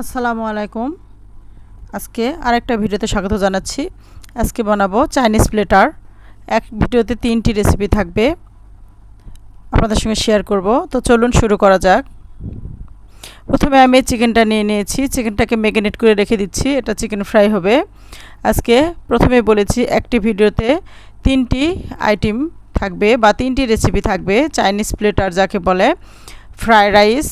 আসসালামু আলাইকুম। আজকে আরেকটা ভিডিওতে স্বাগত জানাচ্ছি। আজকে বানাবো চাইনিজ প্লেটার। এক ভিডিওতে তিনটি রেসিপি থাকবে। আপনাদের সঙ্গে শেয়ার করব। তো চলুন শুরু করা যাক। প্রথমে আমি চিকেনটা নিয়ে নিয়েছি। চিকেনটাকে ম্যাগনেট করে রেখে দিচ্ছি। এটা চিকেন ফ্রাই হবে। আজকে প্রথমে বলেছি একটি ভিডিওতে তিনটি আইটেম থাকবে বা তিনটি রেসিপি থাকবে। চাইনিজ প্লেটার যাকে বলে। ফ্রাইড রাইস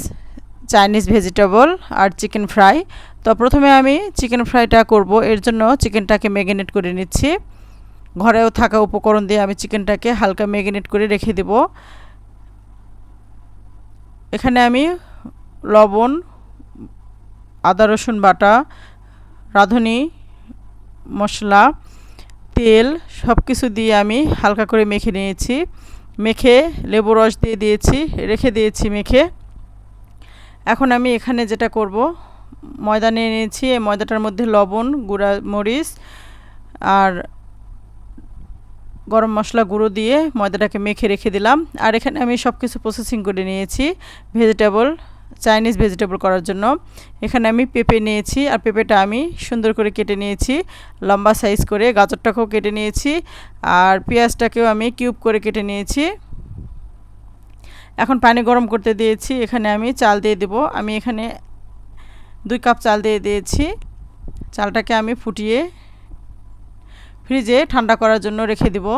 চাইনিজ ভেজিটেবল আর চিকেন ফ্রাই। তো প্রথমে আমি চিকেন ফ্রাইটা করব। এর জন্য চিকেনটাকে ম্যাগনেট করে নিচ্ছি। ঘরেও থাকা উপকরণ দিয়ে আমি চিকেনটাকে হালকা ম্যাগনেট করে রেখে দেব। এখানে আমি লবণ, আদা, রসুন বাটা, রাঁধুনি, মশলা, তেল সব কিছু দিয়ে আমি হালকা করে মেখে নিয়েছি। মেখে লেবু রস দিয়ে দিয়েছি, রেখে দিয়েছি মেখে। এখন আমি এখানে যেটা করব, ময়দা নিয়ে নিয়েছি, এই ময়দাটার মধ্যে লবণ, গুঁড়া মরিচ আর গরম মশলা গুঁড়ো দিয়ে ময়দাটাকে মেখে রেখে দিলাম। আর এখানে আমি সব কিছু প্রসেসিং করে নিয়েছি ভেজিটেবল চাইনিজ ভেজিটেবল করার জন্য। এখানে আমি পেঁপে নিয়েছি আর পেঁপেটা আমি সুন্দর করে কেটে নিয়েছি, লম্বা সাইজ করে। গাজরটাকেও কেটে নিয়েছি আর পেঁয়াজটাকেও আমি কিউব করে কেটে নিয়েছি। এখন পানি গরম করতে দিয়েছি, এখানে আমি চাল দিয়ে দেব। আমি এখানে দুই কাপ চাল দিয়ে দিয়েছি। চালটাকে আমি ফুটিয়ে ফ্রিজে ঠান্ডা করার জন্য রেখে দেব।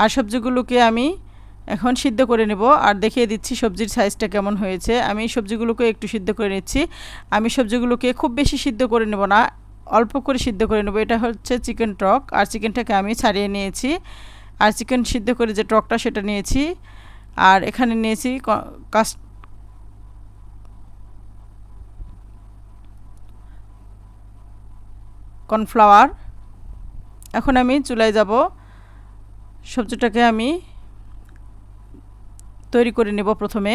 আর সবজিগুলোকে আমি এখন সিদ্ধ করে নেব। আর দেখিয়ে দিচ্ছি সবজির সাইজটা কেমন হয়েছে। আমি সবজিগুলোকে একটু সিদ্ধ করে নিচ্ছি। আমি সবজিগুলোকে খুব বেশি সিদ্ধ করে নেব না। অল্প করে সিদ্ধ করে নেব। এটা হচ্ছে চিকেন টক আর চিকেনটাকে আমি ছাড়িয়ে নিয়েছি। আর চিকেন সিদ্ধ করে যে টকটা সেটা নিয়েছি। আর এখানে নিয়েছি কাস কর্নফ্লাওয়ার এখন আমি চুলায় যাব। সবজিটাকে আমি তৈরি করে নেব প্রথমে।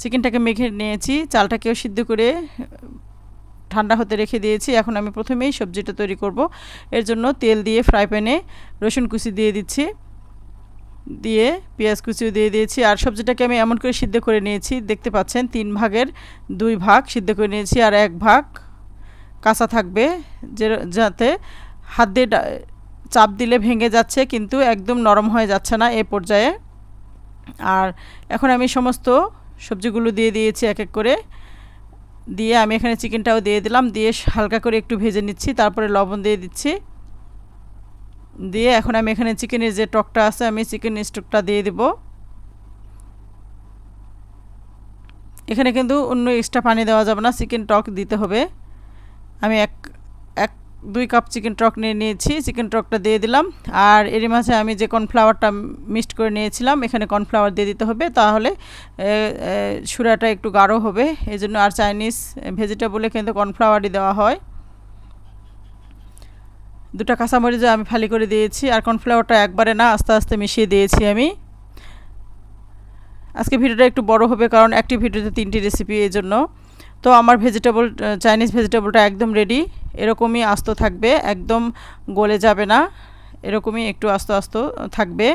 চিকেনটাকে মেখে নিয়েছি। চালটাকেও সিদ্ধ করে ঠান্ডা হতে রেখে দিয়েছি। এখন আমি প্রথমেই সবজিটা তৈরি করব। এর জন্য তেল দিয়ে ফ্রাই প্যানে রসুন কুচি দিয়ে দিচ্ছি। দিয়ে পেঁয়াজ কুচিও দিয়ে দিয়েছি। আর সবজিটাকে আমি এমন করে সিদ্ধ করে নিয়েছি। দেখতে পাচ্ছেন, তিন ভাগের দুই ভাগ সিদ্ধ করে নিয়েছি। আর এক ভাগ কাঁচা থাকবে, যে যাতে হাত দিয়ে চাপ দিলে ভেঙে যাচ্ছে, কিন্তু একদম নরম হয়ে যাচ্ছে না এ পর্যায়ে। আর এখন আমি সমস্ত সবজিগুলো দিয়ে দিয়েছি এক এক করে। দিয়ে আমি এখানে চিকেনটাও দিয়ে দিলাম। দিয়ে হালকা করে একটু ভেজে নিচ্ছি, তারপরে লবণ দিয়ে দিচ্ছি। দিয়ে এখন আমি এখানে চিকেনের যে টকটা আছে, আমি চিকেন স্টকটা দিয়ে দেব। এখানে কিন্তু অন্য এক্সট্রা পানি দেওয়া যাবে না, চিকেন টক দিতে হবে। আমি এক দুই কাপ চিকেন টক নিয়ে নিয়েছি, চিকেন টকটা দিয়ে দিলাম। আর এরই মাঝে আমি যে কর্নফ্লাওয়ারটা মিক্সড করে নিয়েছিলাম, এখানে কর্নফ্লাওয়ার দিয়ে দিতে হবে, তাহলে সুরাটা একটু গাঢ় হবে। এই জন্য আর চাইনিজ ভেজিটেবলে কিন্তু কর্নফ্লাওয়ারই দেওয়া হয়। দুটা কাঁচামরিচ আমি ফালি করে দিয়েছি, আর কর্নফ্লাওয়ারটা একবারে না, আস্তে আস্তে মিশিয়ে দিয়েছি আমি। আজকে ভিডিওটা একটু বড় হবে, কারণ একটি ভিডিওতে তিনটি রেসিপি এই জন্য তো আমার ভেজিটেবল চাইনিজ ভেজিটেবলটা একদম রেডি এরকমই আস্ত থাকবে, একদম গলে যাবে না। এরকমই একটু আস্ত আস্ত থাকবে।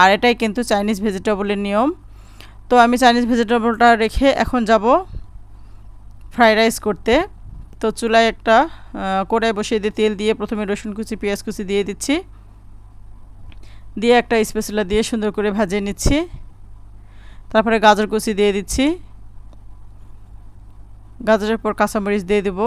আর এটাই কিন্তু চাইনিজ ভেজিটেবলের নিয়ম। তো আমি চাইনিজ ভেজিটেবলটা রেখে এখন যাব ফ্রাইড রাইস করতে। তো চুলায় একটা কড়াই বসিয়ে দিয়ে তেল দিয়ে প্রথমে রসুন কুচি, পেঁয়াজ কুচি দিয়ে দিচ্ছি। দিয়ে একটা স্পেসুলা দিয়ে সুন্দর করে ভাজিয়ে নিচ্ছি। তারপরে গাজর কুচি দিয়ে দিচ্ছি। গাজরের পর কাঁচামরিচ দিয়ে দেব।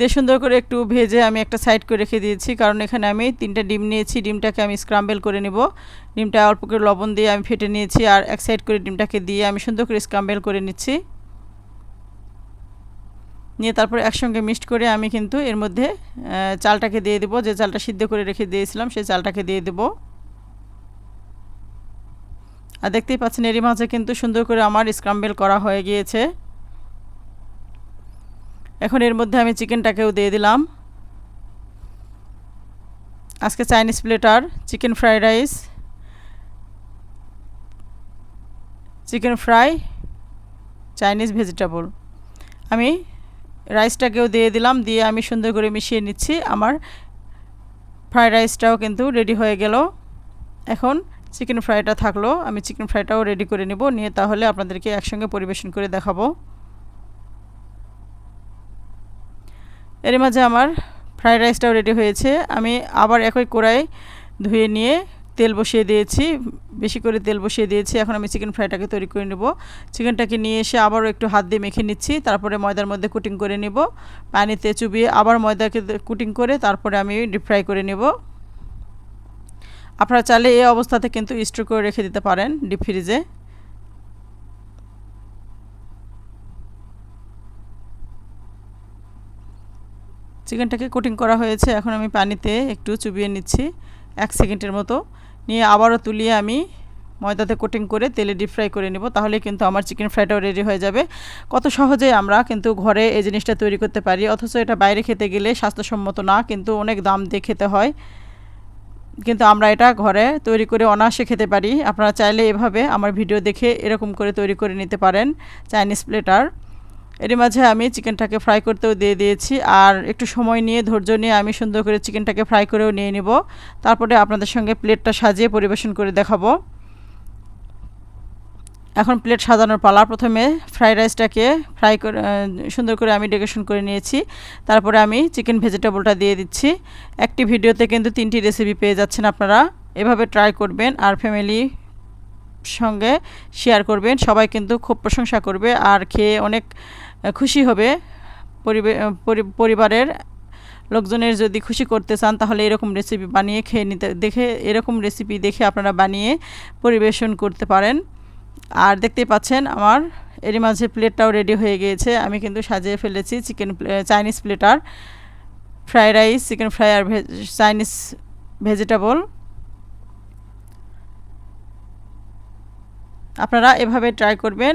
দিয়ে সুন্দর করে একটু ভেজে আমি একটা সাইড করে রেখে দিয়েছি। কারণ এখানে আমি তিনটা ডিম নিয়েছি, ডিমটাকে আমি স্ক্রাম্বেল করে নেব। ডিমটা অল্প করে লবণ দিয়ে আমি ফেটে নিয়েছি আর এক সাইড করে ডিমটাকে দিয়ে আমি সুন্দর করে স্ক্রাম্বেল করে নিচ্ছি। নিয়ে তারপরে একসঙ্গে মিক্সড করে আমি কিন্তু এর মধ্যে চালটাকে দিয়ে দেবো। যে চালটা সিদ্ধ করে রেখে দিয়েছিলাম, সেই চালটাকে দিয়ে দেবো। আর দেখতেই পাচ্ছেন এরই মাঝে কিন্তু সুন্দর করে আমার স্ক্রাম্বেল করা হয়ে গিয়েছে। এখন এর মধ্যে আমি চিকেনটাকেও দিয়ে দিলাম। আজকে Chinese platter chicken fried rice. Chicken fry, Chinese vegetable. আমি রাইসটাকেও দিয়ে দিলাম, দিয়ে আমি সুন্দর করে মিশিয়ে নিচ্ছি। আমার ফ্রাইড রাইসটাও কিন্তু রেডি হয়ে গেল। এখন চিকেন ফ্রাইটা থাকল। আমি চিকেন ফ্রাইটাও রেডি করে নেব, নিয়ে তাহলে আপনাদেরকে একসঙ্গে পরিবেশন করে দেখাবো। এর মাঝে আমার ফ্রাইড রাইসটাও রেডি হয়েছে। আমি আবার একই কড়াই ধুয়ে নিয়ে তেল বসিয়ে দিয়েছি। বেশি করে তেল বসিয়ে দিয়েছি। এখন আমি চিকেন ফ্রাইটাকে তৈরি করে নেব। চিকেনটাকে নিয়ে এসে আবারও একটু হাত দিয়ে মেখে নিচ্ছি। তারপরে ময়দার মধ্যে কুটিং করে নেব। পানিতে চুবিয়ে আবার ময়দাকে কুটিং করে তারপরে আমি ডিপ ফ্রাই করে নেব। আপনারা চাইলে এই অবস্থাতে কিন্তু স্টোর করে রেখে দিতে পারেন ডিপ ফ্রিজে চিকেনটাকে কোটিং করা হয়েছে। এখন আমি পানিতে একটু চুবিয়ে নিচ্ছি, এক সেকেন্ডের মতো। নিয়ে আবারও তুলিয়ে আমি ময়দাতে কোটিং করে তেলে ডিপ ফ্রাই করে নেব, তাহলে কিন্তু আমার চিকেন ফ্রাইটাও রেডি হয়ে যাবে। কত সহজে আমরা কিন্তু ঘরে এই জিনিসটা তৈরি করতে পারি, অথচ এটা বাইরে খেতে গেলে স্বাস্থ্যসম্মত না, কিন্তু অনেক দাম দিয়ে খেতে হয়। কিন্তু আমরা এটা ঘরে তৈরি করে অনায়াসে খেতে পারি। আপনারা চাইলে এভাবে আমার ভিডিও দেখে এরকম করে তৈরি করে নিতে পারেন চাইনিজ প্লেটার এর মাঝে আমি চিকেনটাকে ফ্রাই করতেও দিয়ে দিয়েছি। আর একটু সময় নিয়ে, ধৈর্য নিয়ে আমি সুন্দর করে চিকেনটাকে ফ্রাই করেও নিয়ে নিব। তারপরে আপনাদের সঙ্গে প্লেটটা সাজিয়ে পরিবেশন করে দেখাবো। এখন প্লেট সাজানোর পালা। প্রথমে ফ্রাইড রাইসটাকে ফ্রাই করে সুন্দর করে আমি ডেকোরেশন করে নিয়েছি। তারপরে আমি চিকেন ভেজিটেবলটা দিয়ে দিচ্ছি। একটি ভিডিওতে কিন্তু তিনটি রেসিপি পেয়ে যাচ্ছেন আপনারা। এভাবে ট্রাই করবেন আর ফ্যামিলি সঙ্গে শেয়ার করবেন। সবাই কিন্তু খুব প্রশংসা করবে। আর খেয়ে অনেক খুশি হবে। পরিবারের লোকজনের যদি খুশি করতে চান, তাহলে এরকম রেসিপি বানিয়ে খেয়ে নিতে দেখে এরকম রেসিপি দেখে আপনারা বানিয়ে পরিবেশন করতে পারেন। আর দেখতেই পাচ্ছেন, আমার এরই মাঝে প্লেটটাও রেডি হয়ে গিয়েছে। আমি কিন্তু সাজিয়ে ফেলেছি chicken Chinese platter fried rice chicken fry আর চাইনিজ ভেজিটেবল আপনারা এভাবে ট্রাই করবেন।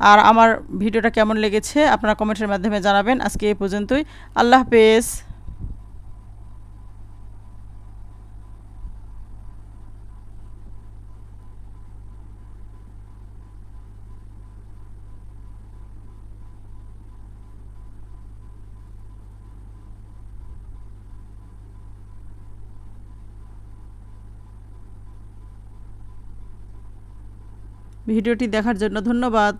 আর আমার ভিডিওটা কেমন লেগেছে আপনারা কমেন্টের মাধ্যমে জানাবেন। আজকে এই পর্যন্তই। আল্লাহ হাফেজ। ভিডিওটি দেখার জন্য ধন্যবাদ।